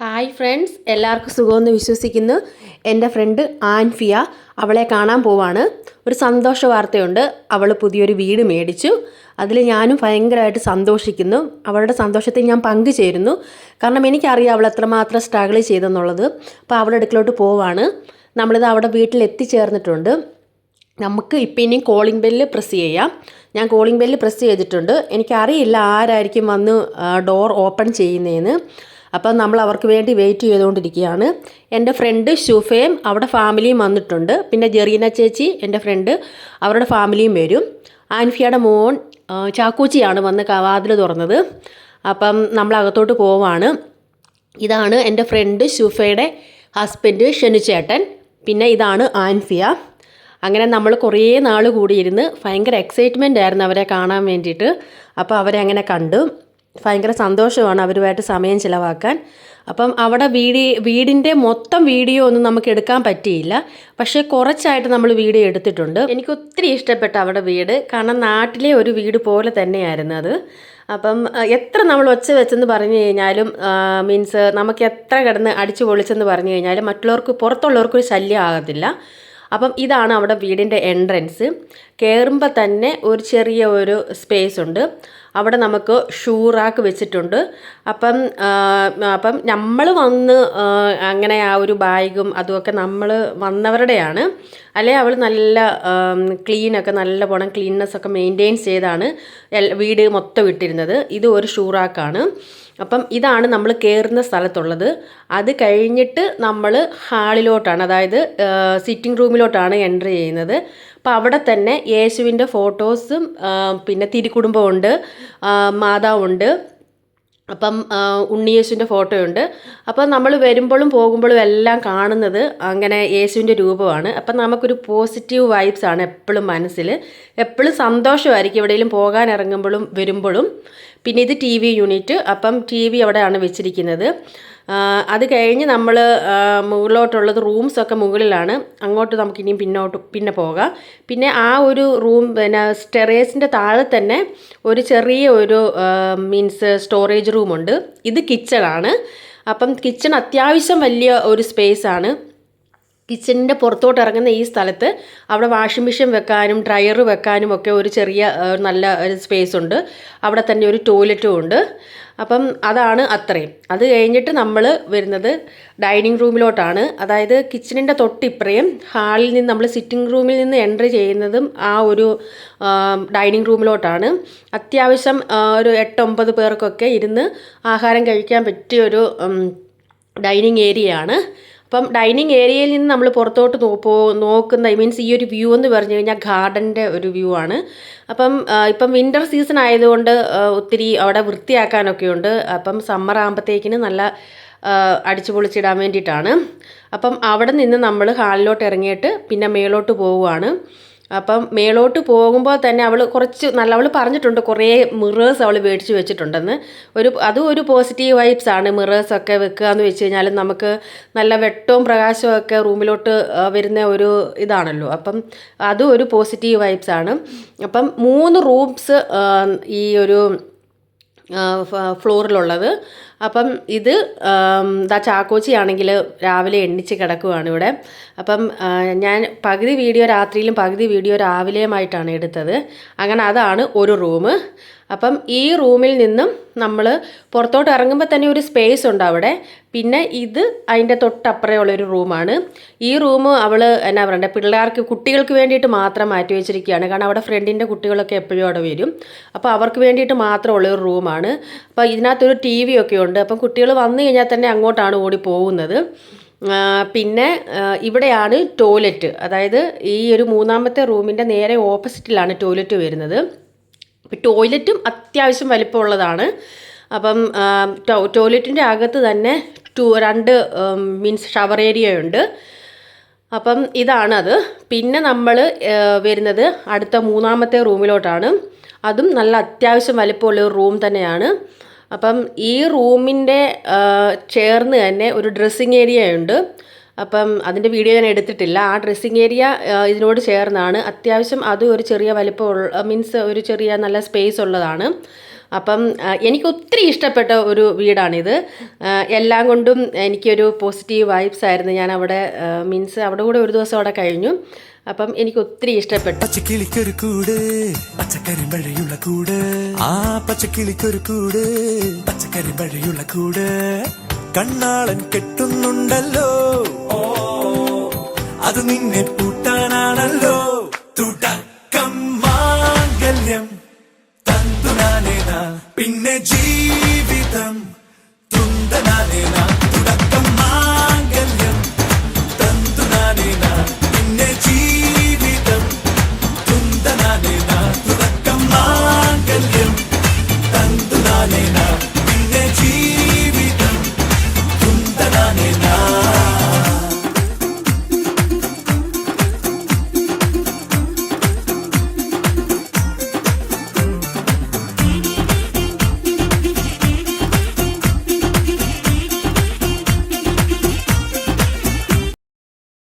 Hi friends എല്ലാവർക്കും സുഖമെന്ന് വിശ്വസിക്കുന്നു. എന്റെ ഫ്രണ്ട് ആൻഫിയ അവളെ കാണാൻ പോവാണ്. ഒരു സന്തോഷ വാർത്തയുണ്ട്. അവൾ പുതിയൊരു വീട് മേടിച്ചു. അതിൽ ഞാനും ഭയങ്കരമായിട്ട് സന്തോഷിക്കുന്നു. അവളുടെ സന്തോഷത്തിൽ ഞാൻ പങ്കുചേരുന്നു. കാരണം എനിക്കറിയാം അവൾ എത്രമാത്രം സ്ട്രഗിൾ ചെയ്തെന്നുള്ളത്. അപ്പോൾ അവളുടെ അടുക്കലോട്ട് പോവാണ്. നമ്മളിത് അവിടെ വീട്ടിൽ എത്തിച്ചേർന്നിട്ടുണ്ട്. നമുക്ക് ഇപ്പം ഇനിയും കോളിംഗ് ബെല്ല് പ്രസ് ചെയ്യാം. ഞാൻ കോളിംഗ് ബെല്ല് പ്രസ് ചെയ്തിട്ടുണ്ട്. എനിക്കറിയില്ല ആരായിരിക്കും വന്ന് ഡോർ ഓപ്പൺ ചെയ്യുന്നതെന്ന് അപ്പം നമ്മൾ അവർക്ക് വേണ്ടി വെയിറ്റ് ചെയ്തുകൊണ്ടിരിക്കുകയാണ്. എന്റെ ഫ്രണ്ട് ഷുഫയും അവിടെ ഫാമിലിയും വന്നിട്ടുണ്ട്. പിന്നെ ജെറീന ചേച്ചി എന്റെ ഫ്രണ്ട് അവരുടെ ഫാമിലിയും വരും. ആൻഫിയുടെ മോൻ ചാക്കൂച്ചിയാണ് വന്ന് വാതിൽ തുറന്നത്. അപ്പം നമ്മൾ അകത്തോട്ട് പോവാണ്. ഇതാണ് എന്റെ ഫ്രണ്ട് ഷുഫയുടെ ഹസ്ബൻഡ് ഷെനുചേട്ടൻ. പിന്നെ ഇതാണ് ആൻഫിയ. അങ്ങനെ നമ്മൾ കുറേ നാൾ കൂടിയിരുന്ന് ഭയങ്കര എക്സൈറ്റ്മെന്റ് ആയിരുന്നു അവരെ കാണാൻ വേണ്ടിയിട്ട്. അപ്പോൾ അവരെ അങ്ങനെ കണ്ടു. ഭയങ്കര സന്തോഷമാണ് അവരുമായിട്ട് സമയം ചിലവാക്കാൻ. അപ്പം അവിടെ വീടി വീടിന്റെ മൊത്തം വീഡിയോ ഒന്നും നമുക്ക് എടുക്കാൻ പറ്റിയില്ല. പക്ഷേ കുറച്ചായിട്ട് നമ്മൾ വീഡിയോ എടുത്തിട്ടുണ്ട്. എനിക്ക് ഒത്തിരി ഇഷ്ടപ്പെട്ട അവിടെ വീട്. കാരണം നാട്ടിലെ ഒരു വീട് പോലെ തന്നെയായിരുന്നു അത്. അപ്പം എത്ര നമ്മൾ ഒച്ച വെച്ചെന്ന് പറഞ്ഞു കഴിഞ്ഞാലും മീൻസ് നമുക്ക് എത്ര കിടന്ന് അടിച്ചു പൊളിച്ചെന്ന് പറഞ്ഞു കഴിഞ്ഞാലും മറ്റുള്ളവർക്ക് പുറത്തുള്ളവർക്ക് ഒരു ശല്യം ആകത്തില്ല. അപ്പം ഇതാണ് അവിടെ വീടിന്റെ എൻട്രൻസ് കയറുമ്പോൾ തന്നെ ഒരു ചെറിയ ഒരു സ്പേസ് ഉണ്ട്. അവിടെ നമുക്ക് ഷൂ റാക്ക് വെച്ചിട്ടുണ്ട്. അപ്പം അപ്പം നമ്മൾ വന്ന് അങ്ങനെ ആ ഒരു ബാഗും അതുമൊക്കെ നമ്മൾ വന്നവരുടെയാണ്. അല്ലെ അവൾ നല്ല ക്ലീനൊക്കെ നല്ല പോണം ക്ലീൻനെസ് ഒക്കെ മെയിന്റെയിൻ ചെയ്താണ് വീട് മൊത്തം ഇട്ടിരുന്നത്. ഇത് ഒരു ഷൂറാക്കാണ്. അപ്പം ഇതാണ് നമ്മൾ കയറുന്ന സ്ഥലത്തുള്ളത്. അത് കഴിഞ്ഞിട്ട് നമ്മൾ ഹാളിലോട്ടാണ് അതായത് സിറ്റിംഗ് റൂമിലോട്ടാണ് എന്റർ ചെയ്യുന്നത്. അപ്പോൾ അവിടെ തന്നെ യേശുവിന്റെ ഫോട്ടോസും പിന്നെ തിരുക്കുടുംബമുണ്ട് മാതാവുണ്ട്. അപ്പം ഉണ്ണിയേശുവിന്റെ ഫോട്ടോയുണ്ട്. അപ്പം നമ്മൾ വരുമ്പോഴും പോകുമ്പോഴും എല്ലാം കാണുന്നത് അങ്ങനെ യേശുവിന്റെ രൂപമാണ്. അപ്പം നമുക്കൊരു പോസിറ്റീവ് വൈബ്സ് ആണ് എപ്പോഴും മനസ്സിൽ. എപ്പോഴും സന്തോഷമായിരിക്കും എവിടെയെങ്കിലും പോകാൻ ഇറങ്ങുമ്പോഴും വരുമ്പോഴും. പിന്നെ ഇത് ടി വി യൂണിറ്റ്. അപ്പം ടി വി അവിടെയാണ് വെച്ചിരിക്കുന്നത്. അത് കഴിഞ്ഞ് നമ്മൾ മുകളിലോട്ടുള്ളത് റൂംസൊക്കെ മുകളിലാണ്. അങ്ങോട്ട് നമുക്ക് ഇനിയും പിന്നോട്ട് പിന്നെ പോകാം. പിന്നെ ആ ഒരു റൂം പിന്നെ സ്റ്റെറേസിന്റെ താഴെ തന്നെ ഒരു ചെറിയ ഒരു മീൻസ് സ്റ്റോറേജ് റൂമുണ്ട് ഇത് കിച്ചണാണ് അപ്പം കിച്ചൺ അത്യാവശ്യം വലിയ ഒരു സ്പേസ് ആണ്. കിച്ചണിന്റെ പുറത്തോട്ട് ഇറങ്ങുന്ന ഈ സ്ഥലത്ത് അവിടെ വാഷിംഗ് മെഷീൻ വെക്കാനും ഡ്രയർ വെക്കാനും ഒക്കെ ഒരു ചെറിയ നല്ല സ്പേസ് ഉണ്ട്. അവിടെ തന്നെ ഒരു ടോയ്ലറ്റും ഉണ്ട്. അപ്പം അതാണ് അത്രയും. അത് കഴിഞ്ഞിട്ട് നമ്മൾ വരുന്നത് ഡൈനിങ് റൂമിലോട്ടാണ് അതായത് കിച്ചണിന്റെ തൊട്ടിപ്പുറയും ഹാളിൽ നിന്ന് നമ്മൾ സിറ്റിംഗ് റൂമിൽ നിന്ന് എൻട്രി ചെയ്യുന്നതും ആ ഒരു ഡൈനിങ് റൂമിലോട്ടാണ് അത്യാവശ്യം ഒരു എട്ടൊമ്പത് പേർക്കൊക്കെ ഇരുന്ന് ആഹാരം കഴിക്കാൻ പറ്റിയൊരു ഡൈനിങ് ഏരിയയാണ് അപ്പം ഡൈനിങ് ഏരിയയിൽ നിന്ന് നമ്മൾ പുറത്തോട്ട് നോ പോ നോക്കുന്ന മീൻസ് ഈ ഒരു വ്യൂ എന്ന് പറഞ്ഞു കഴിഞ്ഞാൽ ഗാർഡന്റെ ഒരു വ്യൂ ആണ്. അപ്പം ഇപ്പം വിന്റർ സീസൺ ആയതുകൊണ്ട് ഒത്തിരി അവിടെ വൃത്തിയാക്കാനൊക്കെ ഉണ്ട്. അപ്പം സമ്മർ ആകുമ്പോഴത്തേക്കിന് നല്ല അടിച്ചു പൊളിച്ചിടാൻ വേണ്ടിയിട്ടാണ്. അപ്പം അവിടെ നിന്ന് നമ്മൾ ഹാളിലോട്ട് ഇറങ്ങിയിട്ട് പിന്നെ മേലോട്ട് പോവുകയാണ്. അപ്പം മേളോട്ട് പോകുമ്പോൾ തന്നെ അവൾ കുറച്ച് നല്ല അവൾ പറഞ്ഞിട്ടുണ്ട് കുറേ മിറേഴ്സ് അവൾ മേടിച്ച് വെച്ചിട്ടുണ്ടെന്ന്. ഒരു അതും ഒരു പോസിറ്റീവ് വൈബ്സ് ആണ്. മിറേഴ്സ് ഒക്കെ വെക്കുക എന്ന് വെച്ച് കഴിഞ്ഞാൽ നമുക്ക് നല്ല വെട്ടവും പ്രകാശവും ഒക്കെ റൂമിലോട്ട് വരുന്ന ഒരു ഇതാണല്ലോ. അപ്പം അതും ഒരു പോസിറ്റീവ് വൈബ്സ് ആണ്. അപ്പം മൂന്ന് റൂംസ് ഈ ഒരു ഫ്ലോറിലുള്ളത്. അപ്പം ഇത് ദാ ചാക്കോച്ചി ആണെങ്കിൽ രാവിലെ എണ്ണിച്ച് കിടക്കുവാണ് ഇവിടെ. അപ്പം ഞാൻ പകുതി വീഡിയോ രാത്രിയിലും പകുതി വീഡിയോ രാവിലെയുമായിട്ടാണ് എടുത്തത്. അങ്ങനെ അതാണ് ഒരു റൂം അപ്പം ഈ റൂമിൽ നിന്നും നമ്മൾ പുറത്തോട്ട് ഇറങ്ങുമ്പോൾ തന്നെ ഒരു സ്പേസ് ഉണ്ട് അവിടെ. പിന്നെ ഇത് അതിന്റെ തൊട്ടപ്പുറമുള്ള ഒരു റൂമാണ്. ഈ റൂം അവൾ എന്നാ പറയണ്ടേ പിള്ളേർക്ക് കുട്ടികൾക്ക് വേണ്ടിയിട്ട് മാത്രം മാറ്റി വെച്ചിരിക്കുകയാണ്. കാരണം അവിടെ ഫ്രണ്ടിന്റെ കുട്ടികളൊക്കെ എപ്പോഴും അവിടെ വരും. അപ്പോൾ അവർക്ക് വേണ്ടിയിട്ട് മാത്രമുള്ള ഒരു റൂമാണ്. അപ്പോൾ ഇതിനകത്തൊരു ടി വി ഒക്കെ ഉണ്ട്. അപ്പം കുട്ടികൾ വന്നു കഴിഞ്ഞാൽ തന്നെ അങ്ങോട്ടാണ് ഓടി പോകുന്നത്. പിന്നെ ഇവിടെയാണ് ടോയ്ലറ്റ്. അതായത് ഈ ഒരു മൂന്നാമത്തെ റൂമിന്റെ നേരെ ഓപ്പോസിറ്റിലാണ് ടോയ്ലറ്റ് വരുന്നത്. ടോയ്ലറ്റും അത്യാവശ്യം വലിപ്പമുള്ളതാണ്. അപ്പം ടോയ്ലറ്റിന്റെ അകത്ത് തന്നെ ടു രണ്ട് മീൻസ് ഷവർ ഏരിയ ഉണ്ട്. അപ്പം ഇതാണത്. പിന്നെ നമ്മൾ വരുന്നത് അടുത്ത മൂന്നാമത്തെ റൂമിലോട്ടാണ്. അതും നല്ല അത്യാവശ്യം വലിപ്പമുള്ള ഒരു റൂം തന്നെയാണ്. അപ്പം ഈ റൂമിന്റെ ചേർന്ന് തന്നെ ഒരു ഡ്രസ്സിങ് ഏരിയ ഉണ്ട്. അപ്പം അതിന്റെ വീഡിയോ ഞാൻ എടുത്തിട്ടില്ല. ആ ഡ്രസ്സിങ് ഏരിയ ഇതിനോട് ചേർന്നാണ്. അത്യാവശ്യം അതും ഒരു ചെറിയ വലിപ്പം മീൻസ് ഒരു ചെറിയ നല്ല സ്പേസ് ഉള്ളതാണ്. അപ്പം എനിക്ക് ഒത്തിരി ഇഷ്ടപ്പെട്ട ഒരു വീടാണിത്. എല്ലാം കൊണ്ടും എനിക്കൊരു പോസിറ്റീവ് വൈബ്സ് ആയിരുന്നു. ഞാൻ അവിടെ മീൻസ് അവിടെ കൂടെ ഒരു ദിവസം അവിടെ കഴിഞ്ഞു. അപ്പം എനിക്ക് ഒത്തിരി ഇഷ്ടപ്പെട്ടു. പച്ചക്കിളിക്കൊരു കൂട് പച്ചക്കരിമ്പഴയുള്ള കൂട്. ആ പച്ചക്കിളിക്കൊരു കൂട് പച്ചക്കരിമ്പഴയുള്ള കൂട്. കണ്ണാളൻ കെട്ടുന്നുണ്ടല്ലോ. അത് നിന്നെ പൂട്ടാനാണല്ലോ തുടക്കം മാംഗല്യം തന്തുനാനേന. പിന്നെ ജീവിതം തുന്തനാനേന.